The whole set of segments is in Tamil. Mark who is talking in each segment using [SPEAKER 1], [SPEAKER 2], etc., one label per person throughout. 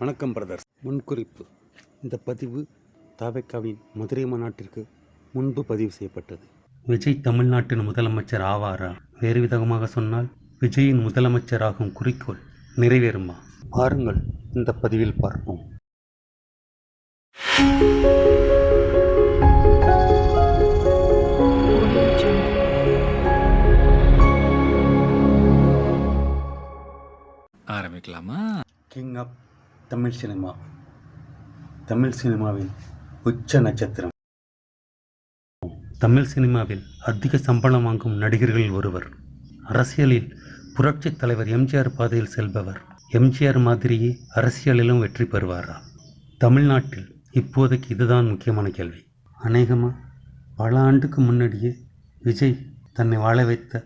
[SPEAKER 1] வணக்கம் பிரதர்ஸ் முன்குறிப்பு. இந்த பதிவு தாவேக்காவின் மதுரை மாநாட்டிற்கு முன்பு பதிவு செய்யப்பட்டது. விஜய் தமிழ்நாட்டின் முதலமைச்சர் ஆவாரா? வேறு விதமாக சொன்னால் விஜயின் முதலமைச்சராகும் குறிக்கோள் நிறைவேறுமா? பாருங்கள் இந்த பதிவில் பார்ப்போம்.
[SPEAKER 2] ஆரம்பிக்கலாமா?
[SPEAKER 1] King of Tamil cinema. Tamil சினிமாவின் உச்ச நட்சத்திரம். தமிழ் சினிமாவில் அதிக சம்பளம் வாங்கும் நடிகர்களில் ஒருவர். அரசியலில் புரட்சித் தலைவர் எம்ஜிஆர் பாதையில் செல்பவர். எம்ஜிஆர் மாதிரியே அரசியலிலும் வெற்றி பெறுவாரா? தமிழ்நாட்டில் இப்போதைக்கு இதுதான் முக்கியமான கேள்வி. அநேகமாக பல ஆண்டுக்கு முன்னாடியே விஜய் தன்னை வாழ வைத்த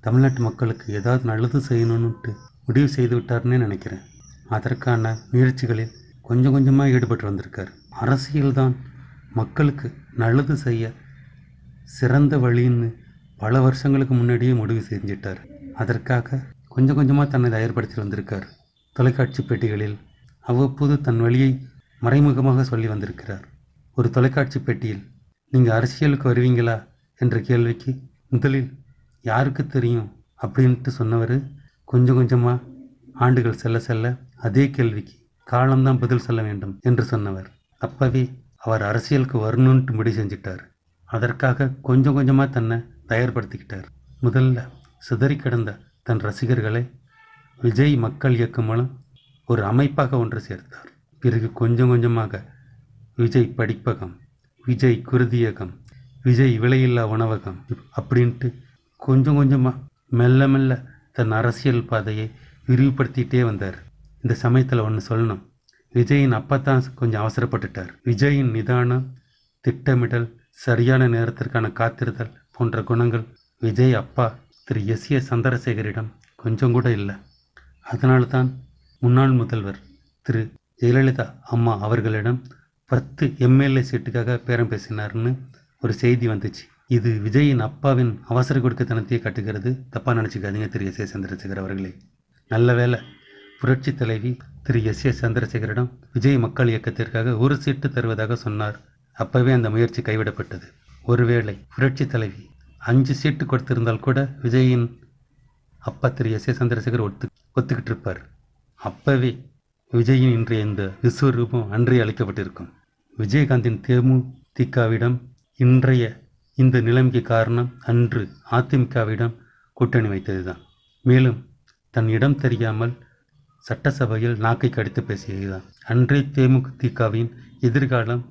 [SPEAKER 1] தமிழ்நாட்டு மக்களுக்கு ஏதாவது நல்லது செய்யணும்னுட்டு முடிவு செய்து விட்டார்னே நினைக்கிறேன். அதற்கான முயற்சிகளில் கொஞ்சம் கொஞ்சமாக ஈடுபட்டு வந்திருக்கார். அரசியல்தான் மக்களுக்கு நல்லது செய்ய சிறந்த வழின்னு பல வருஷங்களுக்கு முன்னாடியே முடிவு செஞ்சிட்டார். அதற்காக கொஞ்சம் கொஞ்சமாக தன்னை தயார்படுத்தி வந்திருக்கார். தொலைக்காட்சி பெட்டிகளில் அவ்வப்போது தன் வழியை மறைமுகமாக சொல்லி வந்திருக்கிறார். ஒரு தொலைக்காட்சி பெட்டியில் நீங்கள் அரசியலுக்கு வருவீங்களா? என்ற கேள்விக்கு முதலில் யாருக்கு தெரியும்? அப்படின்ட்டு சொன்னவர் கொஞ்சம் கொஞ்சமாக ஆண்டுகள் செல்ல செல்ல அதே கேள்விக்கு காலம்தான் பதில் சொல்ல வேண்டும் என்று சொன்னவர். அப்பவே அவர் அரசியலுக்கு வரணுன்ட்டு முடிவு செஞ்சிட்டார். அதற்காக கொஞ்சம் கொஞ்சமாக தன்னை தயார்படுத்திக்கிட்டார். முதல்ல சிதறி கிடந்த தன் ரசிகர்களை விஜய் மக்கள் இயக்கம் மூலம் ஒரு அமைப்பாக ஒன்று சேர்த்தார். பிறகு கொஞ்சம் கொஞ்சமாக விஜய் படிப்பகம் விஜய் குருதியகம் விஜய் விலையில்லா உணவகம் அப்படின்ட்டு கொஞ்சம் கொஞ்சமாக மெல்ல மெல்ல தன் அரசியல் பாதையை விரிவுபடுத்திகிட்டே வந்தார். இந்த சமயத்தில் ஒன்று சொல்லணும். விஜயின் அப்பா தான் கொஞ்சம் அவசரப்பட்டுட்டார். விஜயின் நிதானம் திட்டமிடல் சரியான நேரத்திற்கான காத்திருத்தல் போன்ற குணங்கள் விஜய் அப்பா திரு எஸ். ஏ. சந்திரசேகரிடம் கொஞ்சம் கூட இல்லை. அதனால தான் முன்னாள் முதல்வர் திரு ஜெயலலிதா அம்மா அவர்களிடம் பத்து எம்எல்ஏ சீட்டுக்காக பேரம் பேசினார்னு ஒரு செய்தி வந்துச்சு. இது விஜயின் அப்பாவின் அவசர கொடுக்கத்தனத்தையே காட்டுகிறது. தப்பாக நினச்சிக்காதீங்க திரு எஸ். ஏ. சந்திரசேகர் அவர்களே. நல்ல வேளை புரட்சி தலைவி திரு எஸ் ஏ சந்திரசேகரிடம் விஜய் மக்கள் இயக்கத்திற்காக ஒரு சீட்டு தருவதாக சொன்னார். அப்பவே அந்த முயற்சி கைவிடப்பட்டது. ஒருவேளை புரட்சி தலைவி அஞ்சு சீட்டு கொடுத்திருந்தால் கூட விஜயின் அப்பா திரு எஸ் ஏ சந்திரசேகர் ஒத்து ஒத்துக்கிட்டு இருப்பார் அப்பவே விஜயின் இன்றைய இந்த விஸ்வரூபம் அன்றே அளிக்கப்பட்டிருக்கும். விஜயகாந்தின் தேமுதிகவிடம் இன்றைய இந்த நிலைமைக்கு காரணம் அன்று அதிமுகவிடம் கூட்டணி வைத்ததுதான். மேலும் தன் இடம் தெரியாமல் சட்டசபையில் நாக்கை கடித்து பேசியதுதான். அன்றைய தேமுதிகவின் எதிர்காலம்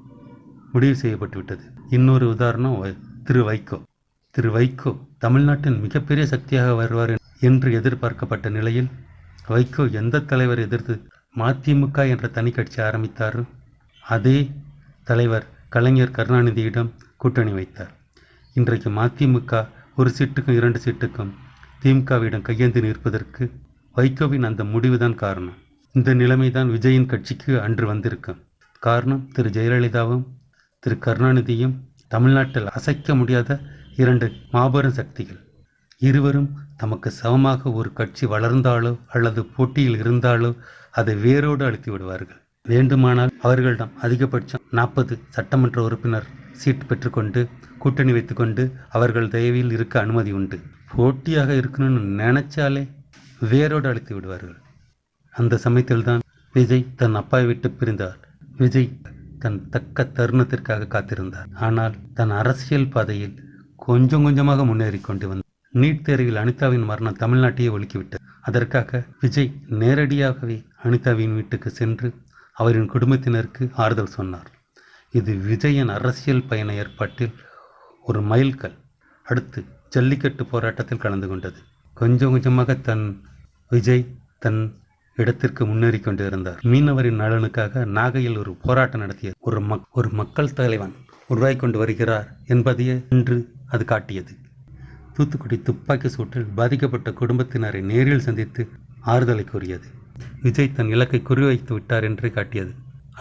[SPEAKER 1] முடிவு செய்யப்பட்டுவிட்டது. இன்னொரு உதாரணம் வை- திரு வைகோ. திரு வைகோ தமிழ்நாட்டின் மிகப்பெரிய சக்தியாக வருவார் என்று எதிர்பார்க்கப்பட்ட நிலையில் வைகோ எந்த தலைவர் எதிர்த்து மதிமுக என்ற தனி கட்சி ஆரம்பித்தாரோ? அதே தலைவர் கலைஞர் கருணாநிதியிடம் கூட்டணி வைத்தார். இன்றைக்கு மதிமுக ஒரு சீட்டுக்கும் இரண்டு சீட்டுக்கும் திமுகவிடம் கையேந்தி நிற்பதற்கு வைகோவின் அந்த முடிவுதான் காரணம். இந்த நிலைமை தான் விஜயின் கட்சிக்கு அன்று வந்திருக்கும் காரணம் திரு. ஜெயலலிதாவும் திரு. கருணாநிதியும் தமிழ்நாட்டில் அசைக்க முடியாத இரண்டு மாபெரும் சக்திகள். இருவரும் தமக்கு சமமாக ஒரு கட்சி வளர்ந்தாலோ அல்லது போட்டியில் இருந்தாலோ அதை வேரோடு அழுத்தி விடுவார்கள். வேண்டுமானால் அவர்களிடம் அதிகபட்சம் நாற்பது சட்டமன்ற உறுப்பினர் சீட் பெற்றுக்கொண்டு கூட்டணி வைத்துக்கொண்டு அவர்கள் தயவில் இருக்க அனுமதி உண்டு. போட்டியாக இருக்கணும்னு நினைச்சாலே வேரோடு அழைத்து விடுவார்கள். அந்த சமயத்தில்தான் விஜய் தன் அப்பாவை விட்டு பிரிந்தார். விஜய் தன் தக்க தருணத்திற்காக காத்திருந்தார். ஆனால் தன் அரசியல் பாதையில் கொஞ்சம் கொஞ்சமாக முன்னேறி கொண்டு வந்தார் நீட் தேர்வில் அனிதாவின் மரணம் தமிழ்நாட்டையே ஒழுக்கிவிட்டது. அதற்காக விஜய் நேரடியாகவே அனிதாவின் வீட்டுக்கு சென்று அவரின் குடும்பத்தினருக்கு ஆறுதல் சொன்னார். இது விஜயன் அரசியல் பயண ஏற்பாட்டில் ஒரு மைல்கல். அடுத்து ஜல்லிக்கட்டு போராட்டத்தில் கலந்து கொண்டது. கொஞ்சம் கொஞ்சமாக தன் விஜய் தன் இடத்திற்கு முன்னேறி கொண்டிருந்தார். மீனவரின் நலனுக்காக நாகையில் ஒரு போராட்டம் நடத்திய ஒரு மக் ஒரு மக்கள் தலைவன் உருவாகி கொண்டு வருகிறார் என்பதையே இன்று அது காட்டியது. தூத்துக்குடி துப்பாக்கி சூட்டில் பாதிக்கப்பட்ட குடும்பத்தினரை நேரில் சந்தித்து ஆறுதலை கூறியது. விஜய் தன் இலக்கை குறிவைத்து விட்டார் என்றே காட்டியது.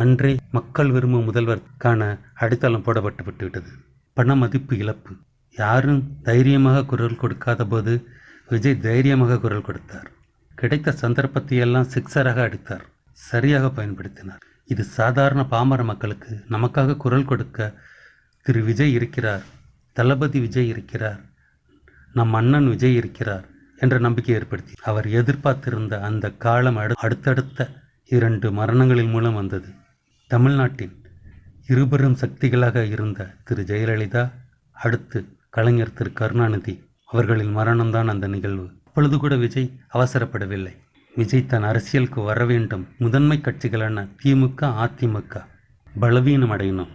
[SPEAKER 1] அன்றே மக்கள் விரும்பும் முதல்வருக்கான அடித்தளம் போடப்பட்டு விட்டுவிட்டது. பண மதிப்பு இழப்பு. யாரும் தைரியமாக குரல் கொடுக்காத போது விஜய் தைரியமாக குரல் கொடுத்தார். கிடைத்த சந்தர்ப்பத்தையெல்லாம் சிக்ஸராக அடித்தார். சரியாக பயன்படுத்தினார். இது சாதாரண பாமர மக்களுக்கு நமக்காக குரல் கொடுக்க திரு விஜய் இருக்கிறார் தளபதி விஜய் இருக்கிறார் நம் அண்ணன் விஜய் இருக்கிறார் என்ற நம்பிக்கை ஏற்படுத்தி அவர் எதிர்பார்த்திருந்த அந்த காலம் அடு அடுத்தடுத்த இரண்டு மரணங்களின் மூலம் வந்தது. தமிழ்நாட்டின் இருபெரும் சக்திகளாக இருந்த திரு ஜெயலலிதா அடுத்து கலைஞர் திரு கருணாநிதி அவர்களின் மரணம்தான் அந்த நிகழ்வு. அப்பொழுது கூட விஜய் அவசரப்படவில்லை. விஜய் தன் அரசியலுக்கு வர வேண்டும். முதன்மை கட்சிகளான திமுக அதிமுக பலவீனம் அடையணும்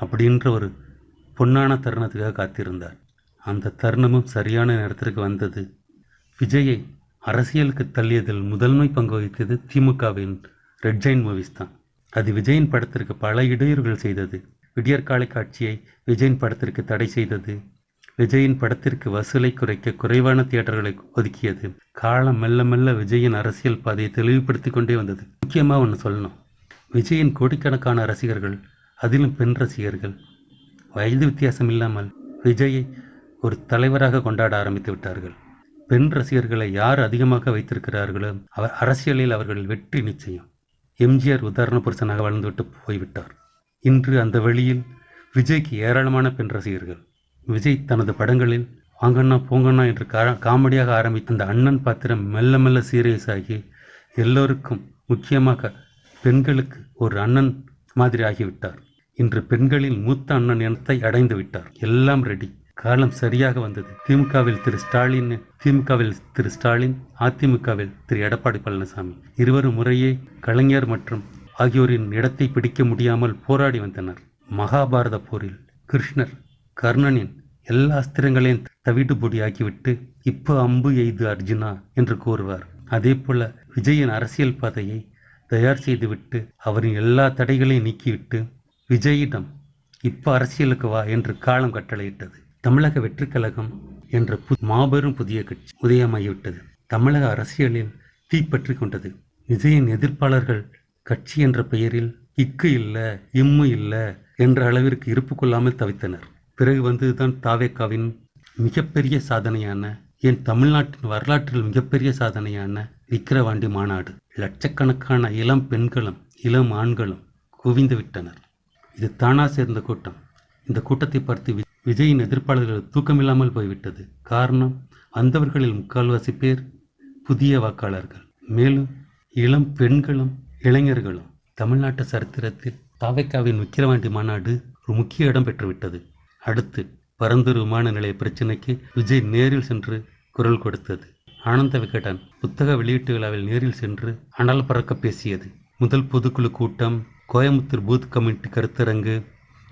[SPEAKER 1] அப்படின்ற ஒரு பொன்னான தருணத்துக்காக காத்திருந்தார். அந்த தருணமும் சரியான நேரத்திற்கு வந்தது. விஜயை அரசியலுக்கு தள்ளியதில் முதன்மை பங்கு வகித்தது திமுகவின் ரெட் ஜெயின் மூவிஸ் தான். அது விஜயின் படத்திற்கு பல இடையூறுகள் செய்தது. விடியற்காலை காட்சியை விஜயின் படத்திற்கு தடை செய்தது. விஜயின் படத்திற்கு வசூலை குறைக்க குறைவான தியேட்டர்களை ஒதுக்கியது. காலம் மெல்ல மெல்ல விஜயின் அரசியல் பாதையை தெளிவுபடுத்தி கொண்டே வந்தது. முக்கியமாக ஒன்று சொல்லணும். விஜயின் கோடிக்கணக்கான ரசிகர்கள் அதிலும் பெண் ரசிகர்கள் வயது வித்தியாசம் இல்லாமல் விஜயை ஒரு தலைவராக கொண்டாட ஆரம்பித்து விட்டார்கள். பெண் ரசிகர்களை யார் அதிகமாக வைத்திருக்கிறார்களோ அவர் அரசியலில் அவர்கள் வெற்றி நிச்சயம். எம்ஜிஆர் உதாரண புருஷனாக வாழ்ந்துவிட்டு போய்விட்டார். இன்று அந்த வழியில் விஜய்க்கு ஏராளமான பெண் ரசிகர்கள் விஜய் தனது படங்களில் வாங்கண்ணா பூங்கண்ணா என்று கா காமெடியாக ஆரம்பித்த அந்த அண்ணன் பாத்திரம் மெல்ல மெல்ல சீரியஸ் ஆகி எல்லோருக்கும் முக்கியமாக பெண்களுக்கு ஒரு அண்ணன் மாதிரி ஆகிவிட்டார். இன்று பெண்களில் மூத்த அண்ணன் இனத்தை அடைந்து விட்டார். எல்லாம் ரெடி காலம் சரியாக வந்தது. திமுகவில் திரு ஸ்டாலின் திமுகவில் திரு ஸ்டாலின் அதிமுகவில் திரு எடப்பாடி பழனிசாமி இருவரும் முறையே கலைஞர் மற்றும் ஆகியோரின் இடத்தை பிடிக்க முடியாமல் போராடி வந்தனர். மகாபாரத போரில் கிருஷ்ணர் கர்ணனின் எல்லா அஸ்திரங்களையும் தவிட்டு பொடியாக்கிவிட்டு இப்போ அம்பு எய்து அர்ஜுனா என்று கூறுவார். அதே போல விஜயின் அரசியல் பாதையை தயார் செய்துவிட்டு அவரின் எல்லா தடைகளையும் நீக்கிவிட்டு விஜயிடம் இப்போ அரசியலுக்கு வா என்று காலம் கட்டளையிட்டது. தமிழக வெற்றி கழகம் என்ற பு மாபெரும் புதிய கட்சி உதயமாகிவிட்டது. தமிழக அரசியலில் தீப்பற்றி கொண்டது. விஜயின் எதிர்ப்பாளர்கள் கட்சி என்ற பெயரில் இக்கு இல்லை இம்மு இல்லை என்ற அளவிற்கு இருப்பு கொள்ளாமல் தவித்தனர். பிறகு வந்ததுதான் தாவேக்காவின் மிகப்பெரிய சாதனையான என் தமிழ்நாட்டின் வரலாற்றில் மிகப்பெரிய சாதனையான விக்கிரவாண்டி மாநாடு. லட்சக்கணக்கான இளம் பெண்களும் இளம் ஆண்களும் குவிந்து விட்டனர். இது தானா சேர்ந்த கூட்டம். இந்த கூட்டத்தை பார்த்து விஜயின் எதிர்ப்பாளர்கள் தூக்கமில்லாமல் போய்விட்டது. காரணம் வந்தவர்களில் முக்கால்வாசி பேர் புதிய வாக்காளர்கள். மேலும் இளம் பெண்களும் இளைஞர்களும் தமிழ்நாட்டு சரித்திரத்தில் தாவைக்காவின் விக்கிரவாண்டி மாநாடு ஒரு முக்கிய இடம் பெற்றுவிட்டது. அடுத்து பரந்தூர் விமான நிலைய பிரச்சினைக்கு விஜய் நேரில் சென்று குரல் கொடுத்தது. ஆனந்த விகடன் புத்தக வெளியீட்டு விழாவில் நேரில் சென்று அனல் பறக்க பேசியது. முதல் பொதுக்குழு கூட்டம் கோயம்புத்தூர் பூத் கமிட்டி கருத்தரங்கு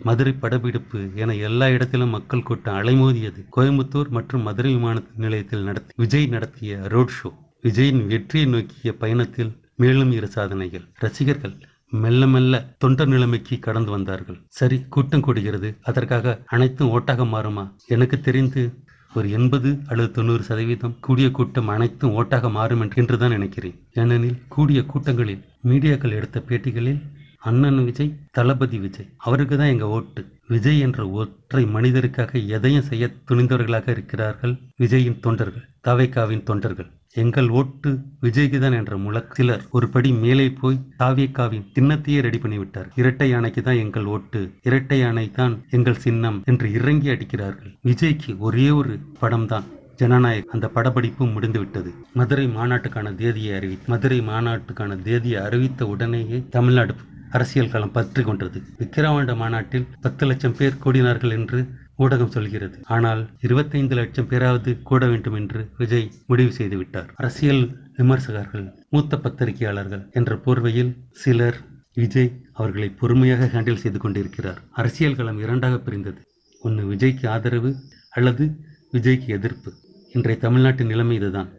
[SPEAKER 1] மதுரை படப்பிடிப்பு என எல்லா இடத்திலும் மக்கள் கூட்டம் அலைமோதியது. கோயம்புத்தூர் மற்றும் மதுரை விமான நிலையத்தில் நடத்தி விஜய் நடத்திய ரோட் ஷோ. விஜயின் வெற்றியை நோக்கிய பயணத்தில் மேலும் இரு சாதனைகள். ரசிகர்கள் மெல்ல மெல்ல தொண்டர் நிலைமைக்கு கடந்து வந்தார்கள். சரி கூட்டம் கூடுகிறது. அதற்காக அனைத்தும் ஓட்டாக மாறுமா? எனக்கு தெரிந்து ஒரு எண்பது அல்லது தொண்ணூறு சதவீதம் கூடிய கூட்டம் அனைத்தும் ஓட்டாக மாறும் என்று- என்றுதான் நினைக்கிறேன். ஏனெனில் கூடிய கூட்டங்களில் மீடியாக்கள் எடுத்த பேட்டிகளில் அண்ணன் விஜய் தளபதி விஜய் அவருக்கு தான் எங்க ஓட்டு. விஜய் என்ற ஒற்றை மனிதருக்காக எதையும் செய்ய துணிந்தவர்களாக இருக்கிறார்கள் விஜயின் தொண்டர்கள் தவைக்காவின் தொண்டர்கள். எங்கள் ஓட்டு விஜய்க்குதான் என்ற முழக்க சிலர் ஒரு படி மேலே போய் தாவியக்காவின் சின்னத்தையே ரெடி பண்ணிவிட்டார். இரட்டை யானைக்கு தான் எங்கள் ஓட்டு இரட்டை யானை தான் எங்கள் சின்னம் என்று இறங்கி அடிக்கிறார்கள். விஜய்க்கு ஒரே ஒரு படம் தான் ஜனநாயக். அந்த படப்பிடிப்பும் முடிந்துவிட்டது. மதுரை மாநாட்டுக்கான தேதியை அறிவி மதுரை மாநாட்டுக்கான தேதியை அறிவித்த உடனேயே தமிழ்நாடு அரசியல் களம் பற்றி கொண்டது. விக்கிரவாண்ட மாநாட்டில் பத்து லட்சம் பேர் கூடினார்கள் என்று ஊடகம் சொல்கிறது. ஆனால் இருபத்தைந்து லட்சம் பேராவது கூட வேண்டும் என்று விஜய் முடிவு செய்து விட்டார் அரசியல் விமர்சகர்கள் மூத்த பத்திரிகையாளர்கள் என்ற போர்வையில் சிலர் விஜய் அவர்களை பொறுமையாக ஹேண்டில் செய்து கொண்டிருக்கிறார். அரசியல் களம் இரண்டாக பிரிந்தது. ஒன்று விஜய்க்கு ஆதரவு அல்லது விஜய்க்கு எதிர்ப்பு. இன்றைய தமிழ்நாட்டின் நிலைமை இதுதான்.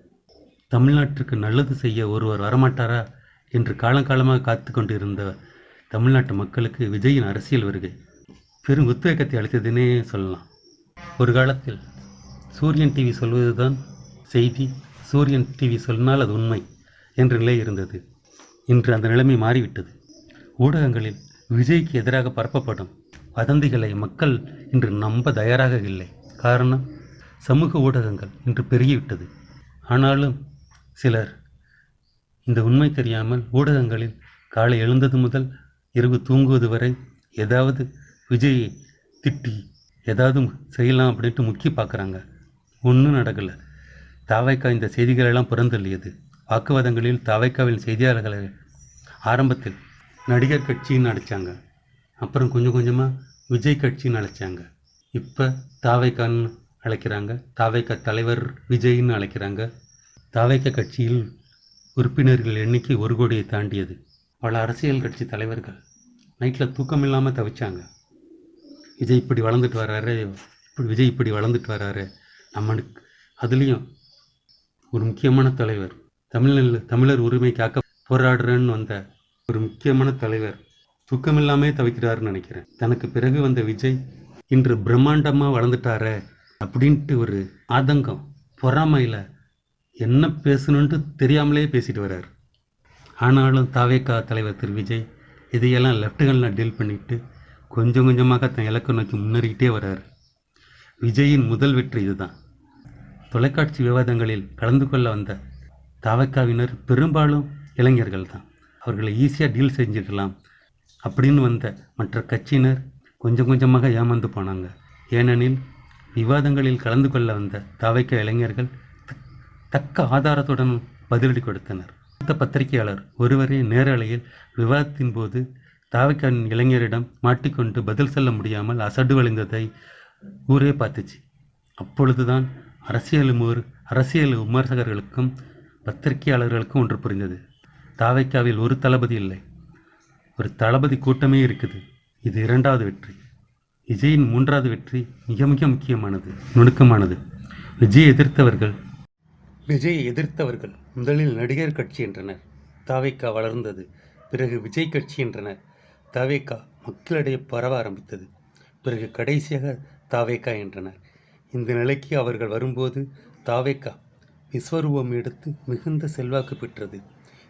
[SPEAKER 1] தமிழ்நாட்டிற்கு நல்லது செய்ய ஒருவர் வரமாட்டாரா என்று காலங்காலமாக காத்து கொண்டிருந்த தமிழ்நாட்டு மக்களுக்கு விஜயின் அரசியல் வருகை பெரும் உத்வேகத்தை அளித்ததுன்னே சொல்லலாம். ஒரு காலத்தில் சூரியன் டிவி சொல்வதுதான் செய்தி. சூரியன் டிவி சொன்னால் அது உண்மை என்ற நிலை இருந்தது. இன்று அந்த நிலைமை மாறிவிட்டது. ஊடகங்களில் விஜய்க்கு எதிராக பரப்பப்படும் வதந்திகளை மக்கள் இன்று நம்ப தயாராக இல்லை. காரணம் சமூக ஊடகங்கள் இன்று பெருகிவிட்டது. ஆனாலும் சிலர் இந்த உண்மை தெரியாமல் ஊடகங்களில் காலை எழுந்தது முதல் இரவு தூங்குவது வரை ஏதாவது விஜயை திட்டி ஏதாவது செய்யலாம் அப்படின்ட்டு முக்கி பார்க்குறாங்க. ஒன்றும் நடக்கலை. தாவைக்கா இந்த செய்திகளெல்லாம் புறந்தள்ளியது. வாக்குவாதங்களில் தாவைக்காவின் செய்தியாளர்களை ஆரம்பத்தில் நடிகர் கட்சின்னு அழைச்சாங்க. அப்புறம் கொஞ்சம் கொஞ்சமாக விஜய் கட்சின்னு அழைச்சாங்க. இப்போ தாவைக்கான்னு அழைக்கிறாங்க. தாவைக்கா தலைவர் விஜய்ன்னு அழைக்கிறாங்க. தாவைக்கா கட்சியில் உறுப்பினர்கள் எண்ணிக்கை ஒரு கோடியை தாண்டியது. பல அரசியல் கட்சி தலைவர்கள் நைட்டில் தூக்கம் இல்லாமல் தவிச்சாங்க. விஜய் இப்படி வளர்ந்துட்டு வர்றாரு இப்படி விஜய் இப்படி வளர்ந்துட்டு வர்றாரு நம்மளுக்கு அதுலேயும் ஒரு முக்கியமான தலைவர் தமிழில் தமிழர் உரிமை காக்க போராடுறேன்னு வந்த ஒரு முக்கியமான தலைவர் துக்கமில்லாமே தவிக்கிறாருன்னு நினைக்கிறேன். தனக்கு பிறகு வந்த விஜய் இன்று பிரம்மாண்டமாக வளர்ந்துட்டாரே அப்படின்ட்டு ஒரு ஆதங்கம் பொறாமையில் என்ன பேசணுன்ட்டு தெரியாமலே பேசிட்டு வர்றார் ஆனாலும் தாவேக்கா தலைவர் திரு விஜய் இதையெல்லாம் லெஃப்ட் ஹேண்டில் டீல் பண்ணிவிட்டு கொஞ்சம் கொஞ்சமாக தன் இலக்கை நோக்கி முன்னேறிக்கிட்டே வர்றாரு. விஜயின் முதல் வெற்றி இதுதான். தொலைக்காட்சி விவாதங்களில் கலந்து கொள்ள வந்த தாவக்காவினர் பெரும்பாலும் இளைஞர்கள் தான் அவர்களை ஈஸியாக டீல் செஞ்சிடலாம் அப்படின்னு வந்த மற்ற கட்சியினர் கொஞ்சம் கொஞ்சமாக ஏமாந்து போனாங்க. ஏனெனில் விவாதங்களில் கலந்து கொள்ள வந்த தாவைக்க இளைஞர்கள் தக்க ஆதாரத்துடன் பதிலடி கொடுத்தனர். மூத்த பத்திரிகையாளர் ஒருவரே நேரலையில் விவாதத்தின் போது தாவைக்காவின் இளைஞரிடம் மாட்டிக்கொண்டு பதில் சொல்ல முடியாமல் அசடு வழிந்ததை ஊரே பார்த்துச்சு. அப்பொழுதுதான் அரசியல் அரசியல் விமர்சகர்களுக்கும் பத்திரிகையாளர்களுக்கும் ஒன்று புரிந்தது. தாவைக்காவில் ஒரு தளபதி இல்லை. ஒரு தளபதி கூட்டமே இருக்குது. இது இரண்டாவது வெற்றி. விஜயின் மூன்றாவது வெற்றி மிக மிக முக்கியமானது நுணுக்கமானது. விஜய் எதிர்த்தவர்கள். விஜயை எதிர்த்தவர்கள் முதலில் நடிகர் கட்சி என்றனர். தாவைக்கா வளர்ந்தது பிறகு விஜய் கட்சி என்றனர். தவேக்கா மக்களிடையே பரவ ஆரம்பித்தது. பிறகு கடைசியாக தாவேக்கா என்றனர். இந்த நிலைக்கு அவர்கள் வரும்போது தாவேக்கா விஸ்வரூபம் எடுத்து மிகுந்த செல்வாக்கு பெற்றது.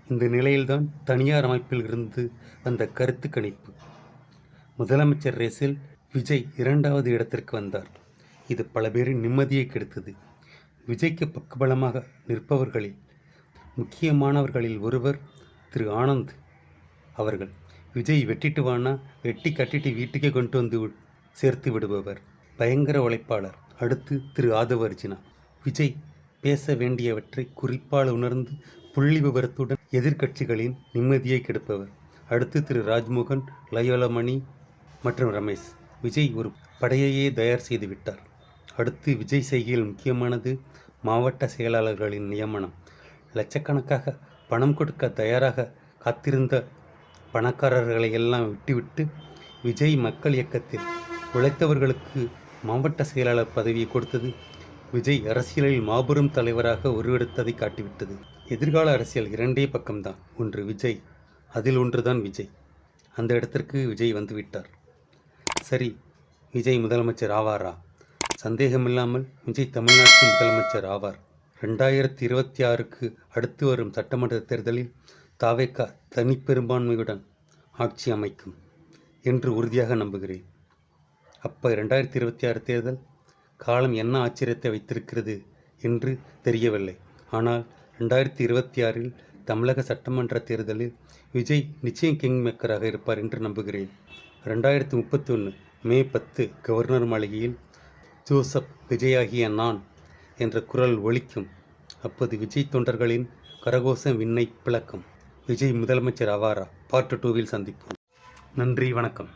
[SPEAKER 1] இந்த நிலையில்தான் தனியார் அமைப்பில் இருந்து வந்த கருத்து கணிப்பு. முதலமைச்சர் ரேஸில் விஜய் இரண்டாவது இடத்திற்கு வந்தார். இது பல பேரின் நிம்மதியை கெடுத்தது. விஜய்க்கு பக்கபலமாக நிற்பவர்களில் முக்கியமானவர்களில் ஒருவர் திரு ஆனந்த் அவர்கள். விஜய் வெட்டிட்டு வானா வெட்டி கட்டிட்டு வீட்டுக்கே கொண்டு வந்து வி- சேர்த்து விடுபவர். பயங்கர உழைப்பாளர். அடுத்து திரு ஆதவ அர்ஜுனா விஜய் பேச வேண்டியவற்றை குறிப்பால் உணர்ந்து புள்ளி விவரத்துடன் எதிர்க்கட்சிகளின் நிம்மதியை கெடுப்பவர். அடுத்து திரு ராஜ்மோகன் லயோலமணி மற்றும் ரமேஷ். விஜய் ஒரு படையையே தயார் செய்து விட்டார். அடுத்து விஜய் செய்கையில் முக்கியமானது மாவட்ட செயலாளர்களின் நியமனம். லட்சக்கணக்காக பணம் கொடுக்க தயாராக காத்திருந்த பணக்காரர்களை எல்லாம் விட்டுவிட்டு விஜய் மக்கள் இயக்கத்தில் உழைத்தவர்களுக்கு மாவட்ட செயலாளர் பதவியை கொடுத்தது விஜய் அரசியலில் மாபெரும் தலைவராக உருவெடுத்ததை காட்டிவிட்டது. எதிர்கால அரசியல் இரண்டே பக்கம்தான். ஒன்று விஜய் அதில் ஒன்றுதான் விஜய். அந்த இடத்திற்கு விஜய் வந்துவிட்டார். சரி விஜய் முதலமைச்சர் ஆவாரா? சந்தேகமில்லாமல் விஜய் தமிழ்நாட்டு முதலமைச்சர் ஆவார். ரெண்டாயிரத்தி இருபத்தி ஆறுக்கு அடுத்து வரும் சட்டமன்ற தேர்தலில் தாவேக்கா தனிப்பெரும்பான்மையுடன் ஆட்சி அமைக்கும் என்று உறுதியாக நம்புகிறேன். அப்போ ரெண்டாயிரத்தி இருபத்தி ஆறு தேர்தல் காலம் என்ன ஆச்சரியத்தை வைத்திருக்கிறது என்று தெரியவில்லை. ஆனால் ரெண்டாயிரத்தி இருபத்தி ஆறில் தமிழக சட்டமன்ற தேர்தலில் விஜய் நிச்சயம் கிங் மேக்கராக இருப்பார் என்று நம்புகிறேன். ரெண்டாயிரத்தி முப்பத்தி ஒன்று மே பத்து கவர்னர் மாளிகையில் ஜோசப் விஜயாகிய நான் என்ற குரல் ஒழிக்கும் அப்போது விஜய் தொண்டர்களின் கரகோச விண்ணை பிளக்கும். விஜய் முதலமைச்சர் ஆவாரா? பார்ட் டூவில் சந்திப்போம். நன்றி வணக்கம்.